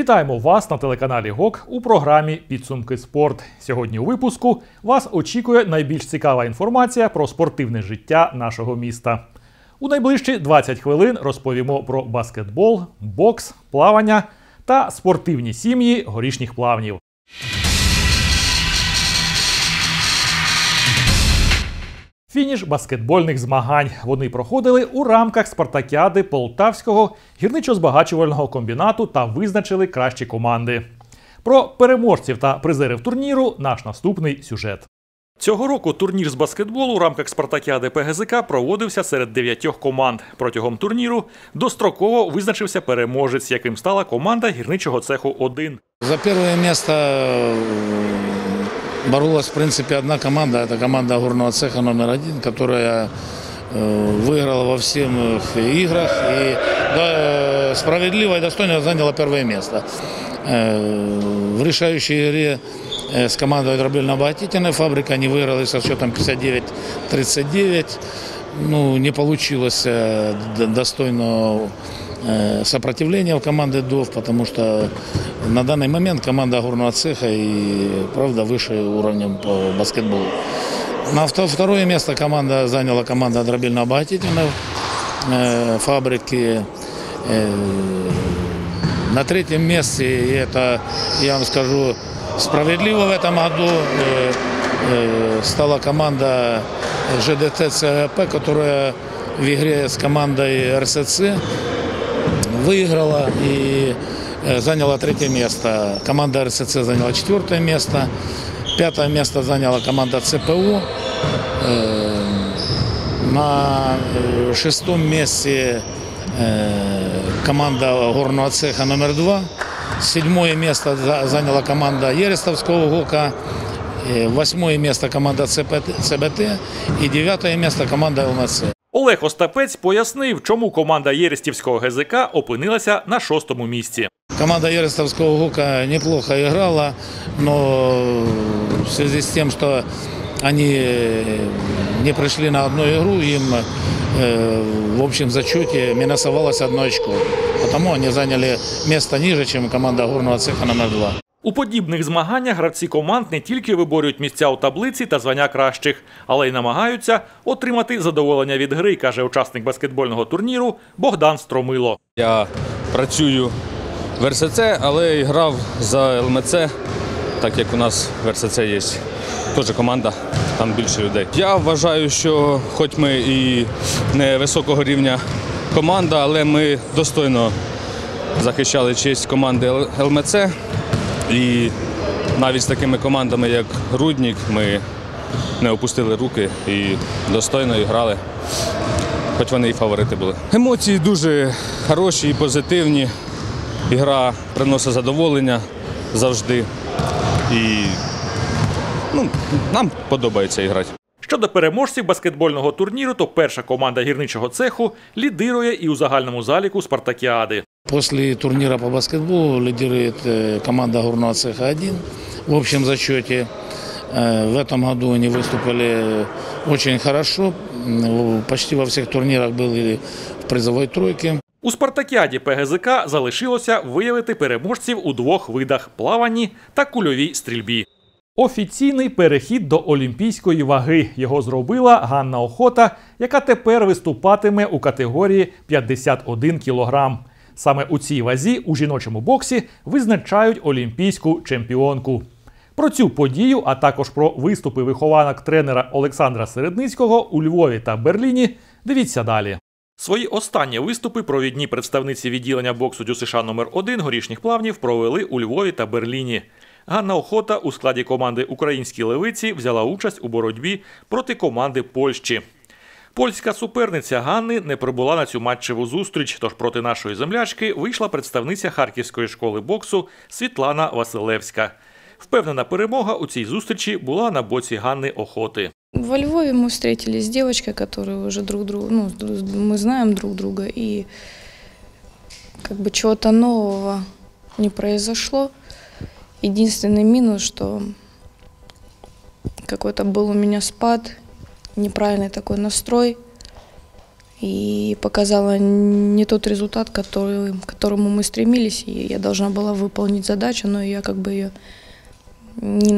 Вітаємо вас на телеканалі ГОК у програмі Підсумки спорт. Сьогодні у випуску вас очікує найбільш цікава інформація про спортивне життя нашого міста. У найближчі 20 хвилин розповімо про баскетбол, бокс, плавання та спортивні сім'ї горішніх плавнів. Фініш баскетбольних змагань вони проходили у рамках спартакіади Полтавського гірничо-збагачувального комбінату та визначили кращі команди. Про переможців та призерів турніру наш наступний сюжет. Цього року турнір з баскетболу у рамках спартакіади ПГЗК проводився серед дев'ятьох команд. Протягом турніру достроково визначився переможець, яким стала команда гірничого цеху 1 За первое место э, боролась, в принципе, одна команда. Это команда горного цеха номер один, которая э, выиграла во всех играх и да, э, справедливо и достойно заняла первое место. Э, В решающей игре с командой дробильно-обогатительной фабрики они выиграли со счетом 59-39. Ну, не получилось э, э, сопротивления у команды ДОВ, потому что на данный момент команда горного цеха и правда выше уровнем по баскетболу. На вто- второе место команда заняла команда дробильно-обогатительной э, фабрики. Э, На третьем месте, и это, я вам скажу, справедливо в этом году стала команда ЖДТ ЦГП, которая в игре с командой РСЦ выиграла и э, заняла третье место. Команда РСЦ заняла четвертое место. Пятое место заняла команда ЦПУ. Э, На э, шестом месте э, команда горного цеха номер два. Седьмое место за- заняла команда Ерестовского ГОКа. Восьмое место команда ЦБТ. И девятое место команда ЛНЦ. Олег Остапець пояснив, чому команда Єрестівського ГЗК опинилася на шостому місці. Команда Ерестовского ГУКа неплохо играла, но в связи с тем, что они не пришли на одну игру, им э, в общем зачете минусовалось одно очко. Потому они заняли место ниже, чем команда горного цеха номер два. У подібних змаганнях гравці команд не тільки виборюють місця у таблиці та звання кращих, але й намагаються отримати задоволення від гри, каже учасник баскетбольного турніру Богдан Стромило. Я працюю в РСЦ, але грав за ЛМЦ, так як у нас в РСЦ є теж команда, там більше людей. Я вважаю, що хоч ми і не високого рівня команда, але ми достойно захищали честь команди ЛМЦ. І навіть з такими командами, як Руднік, ми не опустили руки і достойно і грали хоч вони і фаворити були. Емоції дуже хороші і позитивні. Ігра приносить задоволення завжди. І ну, нам подобається грати. Щодо переможців баскетбольного турніру, то перша команда гірничого цеху лідирує і у загальному заліку спартакіади. После турнира по баскетболу лидирует э, команда горного цеха 1 в общем зачете. Э, В этом году они выступили очень хорошо. М, Почти во всех турнирах были в призовой тройке. У спартакіаді ПГЗК залишилося виявити переможців у двох видах плаванні та кульовій стрільбі. Офіційний перехід до олімпійської ваги його зробила Ганна Охота, яка тепер виступатиме у категорії 51 кг. Саме у цій вазі у жіночому боксі визначають олімпійську чемпіонку. Про цю подію, а також про виступи вихованок тренера Олександра Середницького у Львові та Берліні. Дивіться далі. Свої останні виступи провідні представниці відділення боксу ДЮСШ номер 1 горішніх плавнів провели у Львові та Берліні. Ганна Охота у складі команди Українські левиці взяла участь у боротьбі проти команди Польщі. Польська суперниця Ганни не прибула на цю матчеву зустріч, тож проти нашої землячки вийшла представниця Харківської школи боксу Світлана Василевська. Впевнена перемога у цій зустрічі була на боці Ганни Охоти. Во Львове мы встретились с девочкой, которая уже друг друга, ну, мы знаем друг друга, и как бы чего-то нового не произошло. Единственный минус, что какой-то был у меня спад, неправильный такой настрой. и показала не тот результат, который, к которому мы стремились, и я должна была выполнить задачу, но я как бы ее не,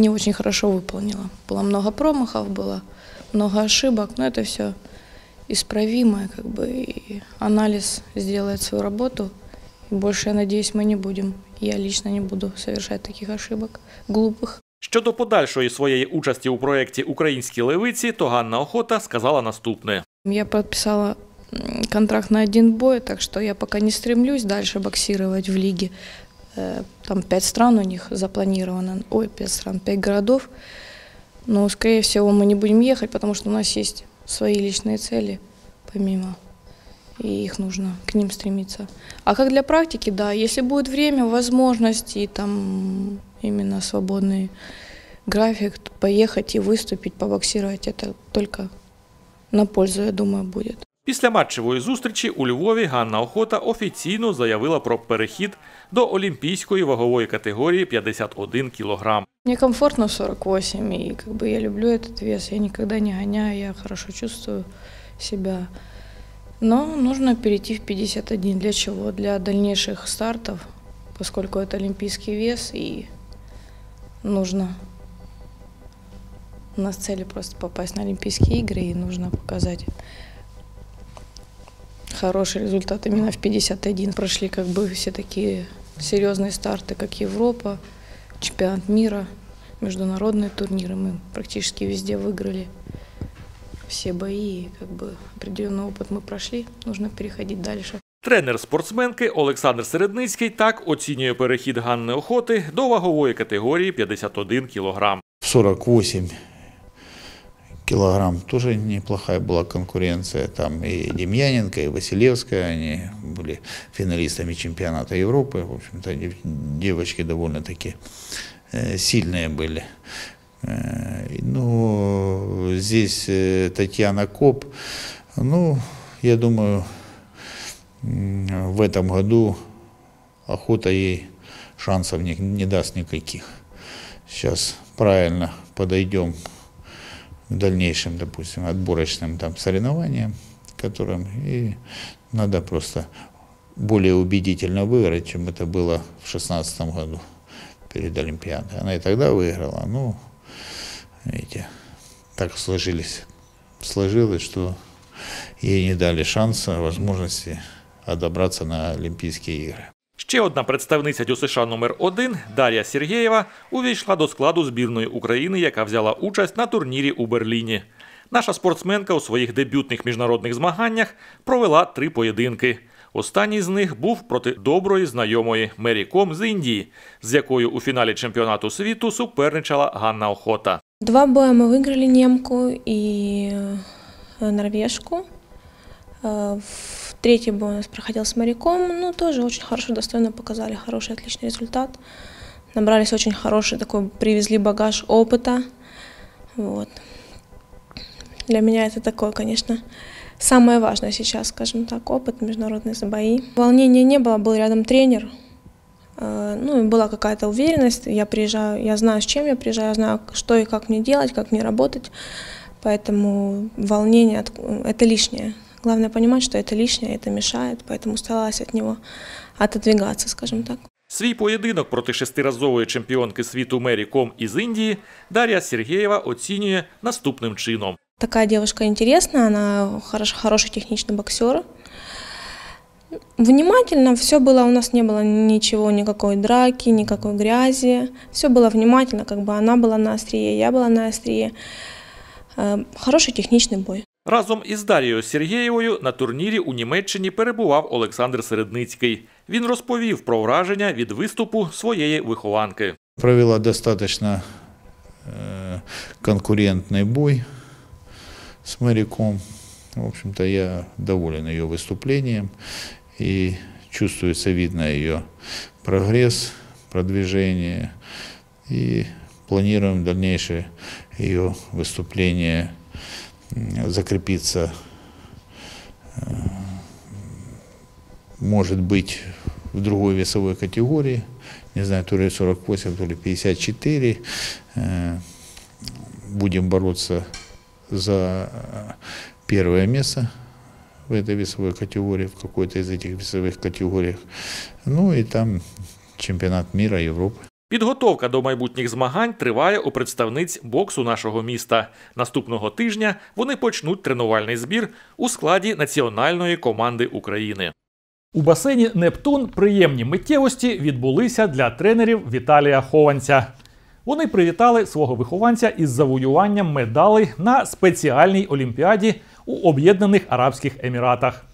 не очень хорошо выполнила. Было много промахов, было много ошибок, но это все исправимо, как бы и анализ сделает свою работу. И больше, я надеюсь, мы не будем, я лично не буду совершать таких ошибок глупых. Щодо подальшої своєї участі у проєкті Українські левиці, то Ганна Охота сказала наступне. Я подписала м, контракт на один бой, так что я пока не стремлюсь дальше боксировать в лиге. Э, Там пять стран у них запланировано, ой, пять стран, пять городов. Но, скорее всего, мы не будем ехать, потому что у нас есть свои личные цели, помимо, и их нужно к ним стремиться. А как для практики, да, если будет время, возможность и там именно свободный график, то поехать и выступить, побоксировать, это только на пользу, я думаю, будет. Після матчевої зустрічі у Львові Ганна Охота офіційно заявила про перехід до олімпійської вагової категорії 51 кілограм. Мне комфортно в 48, и как бы я люблю этот вес, я никогда не гоняю, я хорошо чувствую себя. Но нужно перейти в 51. Для чего? Для дальнейших стартов, поскольку это олимпийский вес, и нужно... У нас цели просто попасть на Олимпийские игры, и нужно показать хороший результат именно в 51. Прошли как бы все такие серьезные старты, как Европа, чемпионат мира, международные турниры. Мы практически везде выиграли все бои. и Как бы определенный опыт мы прошли, нужно переходить дальше. Тренер спортсменки Олександр Середницький так оцінює перехід Ганни Охоти до вагової категорії 51 кілограм. 48 килограмм тоже неплохая была конкуренция. Там и Демьяненко, и Василевская, они были финалистами чемпионата Европы. В общем-то, дев- девочки довольно-таки э, сильные были. Э, Ну, здесь э, Татьяна Коп, ну, я думаю, в этом году охота ей шансов не, не даст никаких. Сейчас правильно подойдем к дальнейшим, допустим, отборочным там соревнованиям, которым и надо просто более убедительно выиграть, чем это было в шестнадцатом году перед Олимпиадой. Она и тогда выиграла, ну, видите, так сложились, сложилось, что ей не дали шанса, возможности отобраться на Олимпийские игры. Ще одна представниця ДЮСШ номер 1 Дар'я Сергєєва увійшла до складу збірної України, яка взяла участь на турнірі у Берліні. Наша спортсменка у своїх дебютних міжнародних змаганнях провела три поєдинки. Останній з них був проти доброї знайомої Мері Ком з Індії, з якою у фіналі чемпіонату світу суперничала Ганна Охота. Два боя мы выиграли немку и э, норвежку. Э, Третий бой у нас проходил с моряком. Ну, тоже очень хорошо, достойно показали. Хороший, отличный результат. Набрались очень хороший такой, привезли багаж опыта. Вот. Для меня это такое, конечно, самое важное сейчас, скажем так, опыт, международные бои. Волнения не было, был рядом тренер. Э, Ну, и была какая-то уверенность. Я приезжаю, я знаю, с чем я приезжаю, я знаю, что и как мне делать, как мне работать. Поэтому волнение от- это лишнее. Главное понимать, что это лишнее, это мешает, поэтому старалась от него отодвигаться, скажем так. Свій поєдинок проти шестиразової чемпіонки світу Мері Ком із Індії Дар'я Сергєєва оцінює наступним чином. Такая девушка интересная, она хорош, хороший техничный боксер. Внимательно, все было, у нас не было ничего, никакой драки, никакой грязи. Все было внимательно, как бы она была на острие, я была на острие. Э, Хороший техничный бой. Разом із Дарією Сергєєвою на турнірі у Німеччині перебував Олександр Середницький. Він розповів про враження від виступу своєї вихованки. Провела достаточно э, конкурентный бой с моряком. В общем-то, я доволен ее выступлением И чувствуется, видно ее прогресс, продвижение. И планируем дальнейшее ее выступление закрепиться, э, может быть, в другой весовой категории, не знаю, то ли 48, то ли 54. Э, Будем бороться за э, первое место в этой весовой категории, в какой-то из этих весовых категориях. Ну и там чемпионат мира, Европы. Підготовка до майбутніх змагань триває у представниць боксу нашого міста. Наступного тижня вони почнуть тренувальний збір у складі національної команди України. У басейні Нептун приємні миттєвості відбулися для тренерів Віталія Хованця. Вони привітали свого вихованця із завоюванням медалей на спеціальній олімпіаді у Об'єднаних Арабських Еміратах.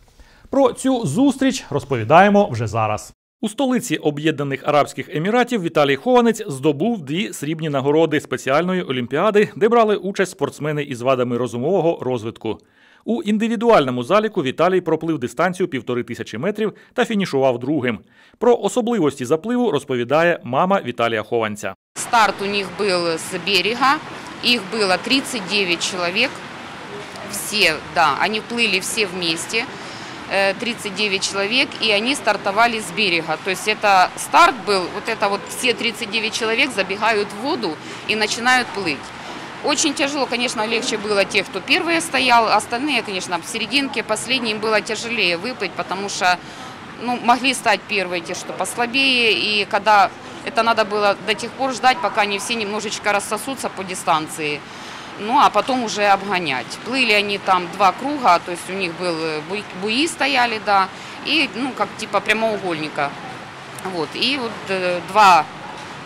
Про цю зустріч розповідаємо вже зараз. У столиці Об'єднаних Арабських Еміратів Віталій Хованець здобув дві срібні нагороди спеціальної олімпіади, де брали участь спортсмени із вадами розумового розвитку. У індивідуальному заліку Віталій проплив дистанцію півтори тисячі метрів та фінішував другим. Про особливості запливу розповідає мама Віталія Хованця. Старт у них был с берега, их было 39 человек, все, да, они плыли все вместе, э, 39 человек, и они стартовали с берега. То есть это старт был, вот это вот все 39 человек забегают в воду и начинают плыть. Очень тяжело, конечно, легче было тех, кто первые стоял, остальные, конечно, в серединке, последним было тяжелее выплыть, потому что ну, могли стать первые те, что послабее, и когда это надо было до тех пор ждать, пока они все немножечко рассосутся по дистанции, ну а потом уже обгонять. Плыли они там два круга, то есть у них был э, буи стояли, да, и ну как типа прямоугольника. Вот, и вот э, два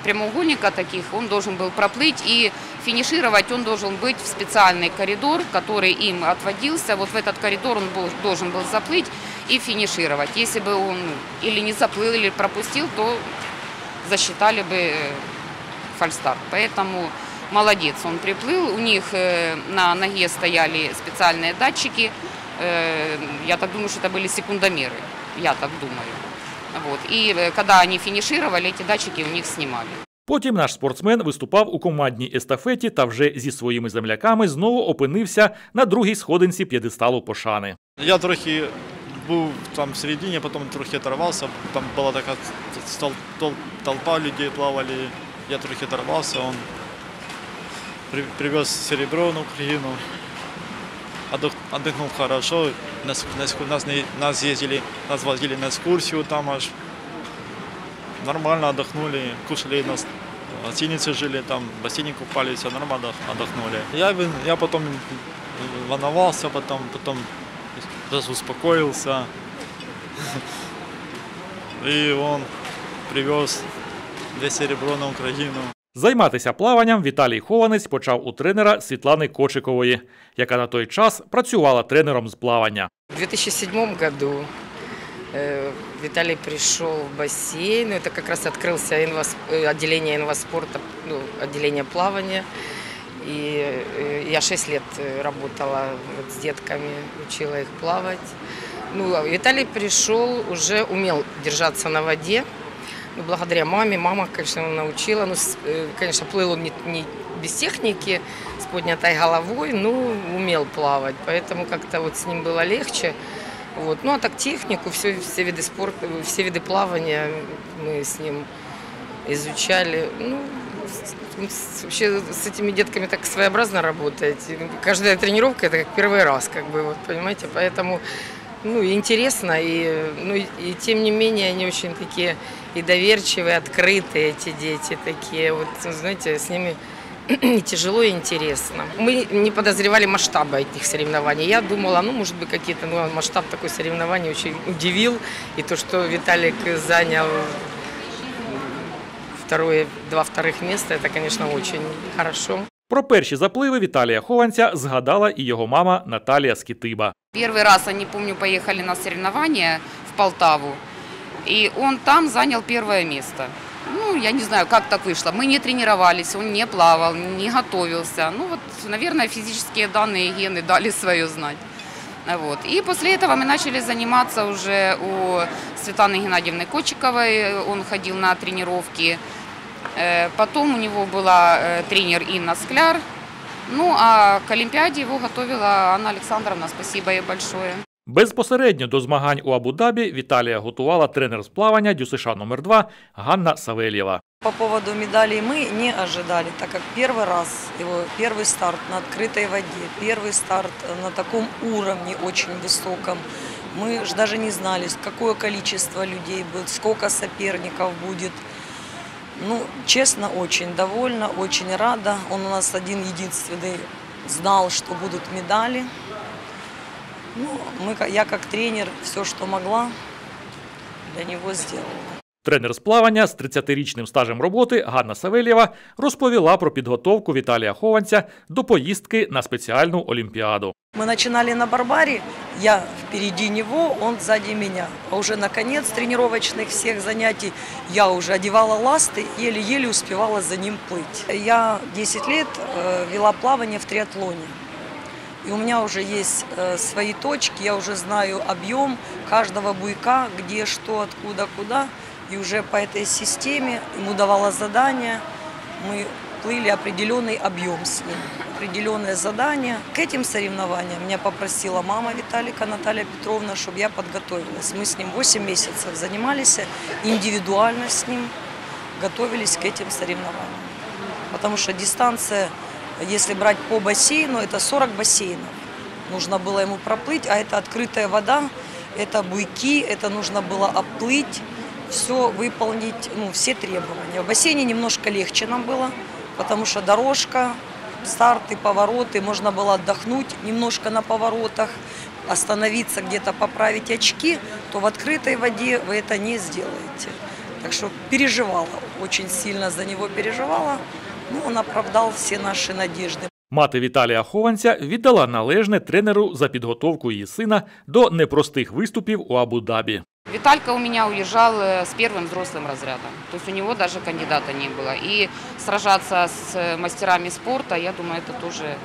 прямоугольника таких он должен был проплыть и финишировать он должен быть в специальный коридор, который им отводился. Вот в этот коридор он был- должен был заплыть и финишировать. Если бы он ну, или не заплыл, или пропустил, то засчитали бы э, фальстарт. Поэтому молодец, он приплыл. У них э, на ноге стояли специальные датчики. Э, Я так думаю, что это были секундомеры. Я так думаю. Вот. И когда они финишировали, эти датчики у них снимали. Потім наш спортсмен виступав у командній естафеті та вже зі своїми земляками знову опинився на другій сходинці п'єдесталу пошани. Я трохи був там в середині, потім трохи оторвався. Там була така толпа людей плавали. Я трохи оторвався. При- привез серебро на Україну. Отдох- Отдохнув хорошо. Нас, нас, нас, нас ездили, нас возили на экскурсию там аж. Нормально отдохнули, кушали нас в гостинице жили, там в бассейне купались, все нормально отдохнули. Я, я потом волновался, потом, потом даже успокоился. И он привез две серебро на Украину. Займатися плаванням Віталій Хованець почав у тренера Світлани Кочикової, яка на той час працювала тренером з плавання. В 2007 году э, Виталий пришел в бассейн, это как раз открылся э, отделение инваспорта, ну, отделение плавания. И э, я 6 лет э, работала вот с детками, учила их плавать. Ну, а Виталий пришел, уже умел держаться на воде. Ну, благодаря маме. Мама, конечно, научила. Ну, э, конечно, плыл он не, не без техники, с поднятой головой, но умел плавать. Поэтому как-то вот с ним было легче. Вот. Ну, а так технику, все, все виды спорта, все виды плавания мы с ним изучали. Ну, вообще с этими детками так своеобразно работать. И Каждая тренировка это как первый раз, как бы, вот, понимаете, поэтому ну, интересно, и, ну, и, тем не менее они очень такие и доверчивые, открытые эти дети такие, вот, знаете, с ними тяжело и интересно. Мы не подозревали масштаба этих соревнований. Я думала, ну, может быть, какие-то, ну, масштаб такой соревнований очень удивил. И то, что Виталик занял второе, два вторых места, это, конечно, очень хорошо. Про перші запливи Віталія Хованця згадала і його мама Наталія Скітиба. Первый раз, они, помню, поехали на соревнования в Полтаву, и он там занял первое место. Ну, я не знаю, как так вышло. Мы не тренировались, он не плавал, не готовился. Ну, вот, наверное, физические данные и гены дали свое знать. Вот. И после этого мы начали заниматься уже у Светланы Геннадьевны Кочиковой. Он ходил на тренировки. Э, Потом у него была э, тренер Инна Скляр. Ну, а к Олимпиаде его готовила Анна Александровна. Спасибо ей большое. Безпосередньо до змагань у Абу-Дабі Віталія готувала тренер з плавання ДЮСШ номер 2 Ганна Савельєва. По поводу медалей мы не ожидали, так как первый раз его первый старт на открытой воде, первый старт на таком уровне очень высоком. Мы ж даже не знали, какое количество людей будет, сколько соперников будет. Ну, честно, очень довольна, очень рада. Он у нас один единственный знал, что будут медали. Ну, мы, ка- я как тренер все, что могла, для него сделала. Тренер з плавання з 30-річним стажем роботи Ганна Савельєва розповіла про підготовку Віталія Хованця до поїздки на спеціальну олімпіаду. Мы начинали на Барбаре, я впереди него, он сзади меня. А уже наконец тренировочных всех занятий я уже одевала ласты, еле-еле успевала за ним плыть. Я 10 лет э, вела плавание в триатлоне. И у меня уже есть э, свои точки, я уже знаю объем каждого буйка, где, что, откуда, куда. И уже по этой системе ему давала задание, мы плыли определенный объем с ним, определенное задание. К этим соревнованиям меня попросила мама Виталика Наталья Петровна, чтобы я подготовилась. Мы с ним 8 месяцев занимались индивидуально с ним, готовились к этим соревнованиям. Потому что дистанция, если брать по бассейну, это 40 бассейнов. Нужно было ему проплыть, а это открытая вода, это буйки, это нужно было оплыть, все выполнить, ну, все требования. В бассейне немножко легче нам было, потому что дорожка, старты, повороты, можно было отдохнуть немножко на поворотах, остановиться где-то, поправить очки, то в открытой воде вы это не сделаете. Так что переживала, очень сильно за него переживала. Ну, он оправдал все наши надежды. Мати Віталія Хованця віддала належне тренеру за підготовку її сина до непростих виступів у Абу-Дабі. Виталька у меня уезжал э, с первым взрослым разрядом. То есть у него даже кандидата не было. И сражаться с э, мастерами спорта, я думаю, это тоже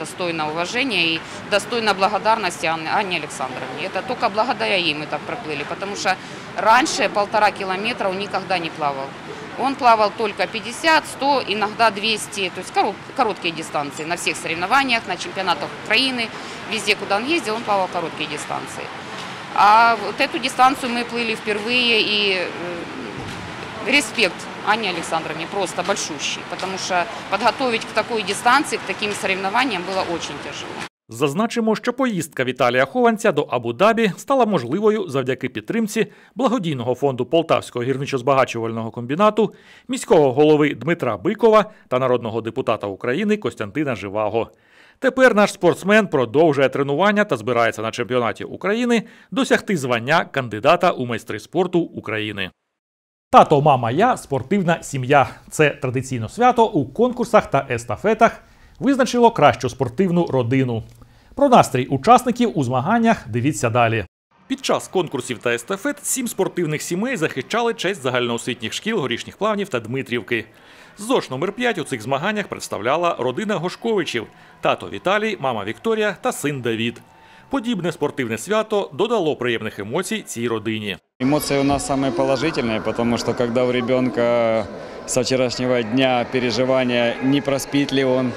достойно уважения и достойно благодарности Анне, Анне Александровне. Это только благодаря ей мы так проплыли, потому что раньше полтора километра он никогда не плавал. Он плавал только 50, 100, иногда 200, то есть корот- короткие дистанции на всех соревнованиях, на чемпионатах Украины, везде, куда он ездил, он плавал короткие дистанции. А вот эту дистанцию мы плыли впервые, и э, респект Анне Александровне просто большущий, потому что подготовить к такой дистанции, к таким соревнованиям было очень тяжело. Зазначимо, що поїздка Віталія Хованця до Абу-Дабі стала можливою завдяки підтримці благодійного фонду Полтавського гірничо-збагачувального комбінату, міського голови Дмитра Бикова та народного депутата України Костянтина Живаго. Тепер наш спортсмен продовжує тренування та збирається на чемпіонаті України досягти звання кандидата у майстри спорту України. Тато, мама, я спортивна сім'я. Це традиційно свято у конкурсах та естафетах визначило кращу спортивну родину. Про настрій учасників у змаганнях дивіться далі. Під час конкурсів та естафет сім спортивних сімей захищали честь загальноосвітніх шкіл горішніх плавнів та Дмитрівки. ЗОШ номер 5 у цих змаганнях представляла родина Гошковичів: тато Віталій, мама Вікторія та син Давід. Подібне спортивне свято додало приємних емоцій цій родині. Эмоции у нас самые положительные, потому что когда у ребенка со вчерашнего дня переживания, не проспит ли он,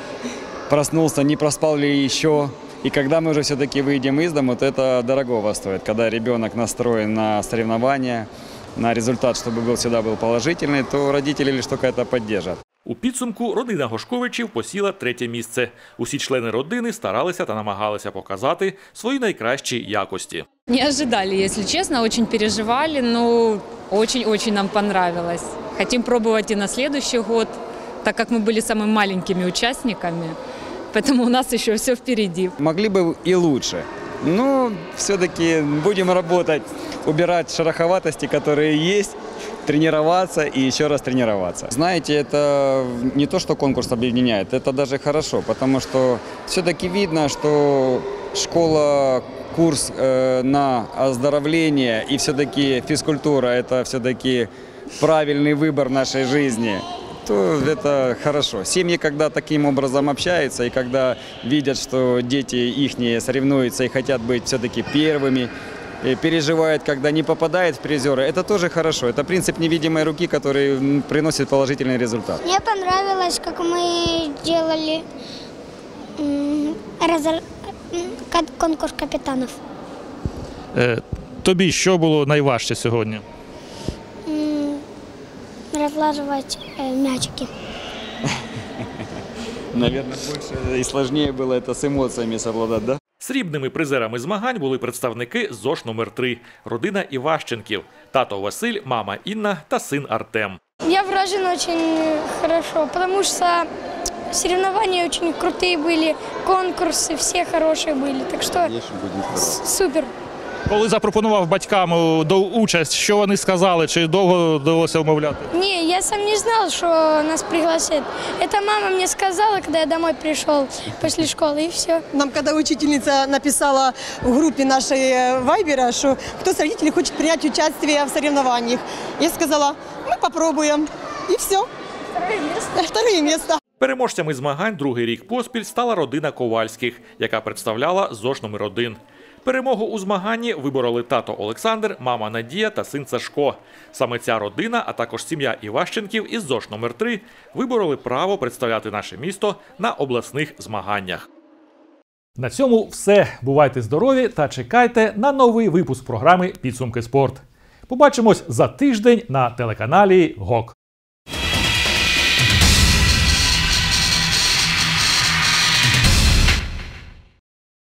проснулся, не проспал ли еще. И когда мы уже все-таки выйдем из дома, то это дорогого стоит. Когда ребенок настроен на соревнования, на результат, чтобы был всегда был положительный, то родители лишь только это поддержат. У підсумку родина Гошковичів посіла третє місце. Усі члени родини старалися та намагалися показати свої найкращі якості. Не ожидали, если честно, очень переживали, но очень-очень нам понравилось. Хотим пробовать и на следующий год, так как мы были самыми маленькими участниками, поэтому у нас еще все впереди. Могли бы и лучше. Но все-таки будем работать, убирать шероховатости, которые есть, Тренироваться и еще раз тренироваться. Знаете, это не то, что конкурс объединяет, это даже хорошо, потому что все-таки видно, что школа, курс э, на оздоровление и все-таки физкультура – это все-таки правильный выбор нашей жизни то это хорошо. Семьи, когда таким образом общаются и когда видят, что дети их соревнуются и хотят быть все-таки первыми, и переживают, когда не попадают в призеры, это тоже хорошо. Это принцип невидимой руки, который приносит положительный результат. Мне понравилось, как мы делали разор- конкурс капитанов. Тобі що було найважче сьогодні? Э, мячики. Наверное, больше и сложнее было это с эмоциями совладать, да? Срібними призерами змагань були представники ЗОШ номер 3 родина Іващенків, тато Василь, мама Інна та син Артем. Я вражен очень хорошо, потому что соревнования очень крутые были, конкурсы все хорошие были, так что с- супер. Коли запропонував батькам е, до участь, що вони сказали, чи довго довелося вмовляти? Не, я сам не знал, что нас пригласят. Это мама мне сказала, когда я домой пришел после школы, и все. Нам, когда учительница написала в группе нашей э, Вайбера, что кто с родителей хочет принять участие в соревнованиях, я сказала, мы попробуем. И все. Второе место. Второе место. Переможцями змагань другий рік поспіль стала родина Ковальських, яка представляла ЗОШ номер 1 Перемогу у змаганні вибороли тато Олександр, мама Надія та син Сашко. Саме ця родина, а також сім'я Іващенків із ЗОШ номер 3 вибороли право представляти наше місто на обласних змаганнях. На цьому все. Бувайте здорові та чекайте на новий випуск програми Підсумки спорт. Побачимось за тиждень на телеканалі ГОК.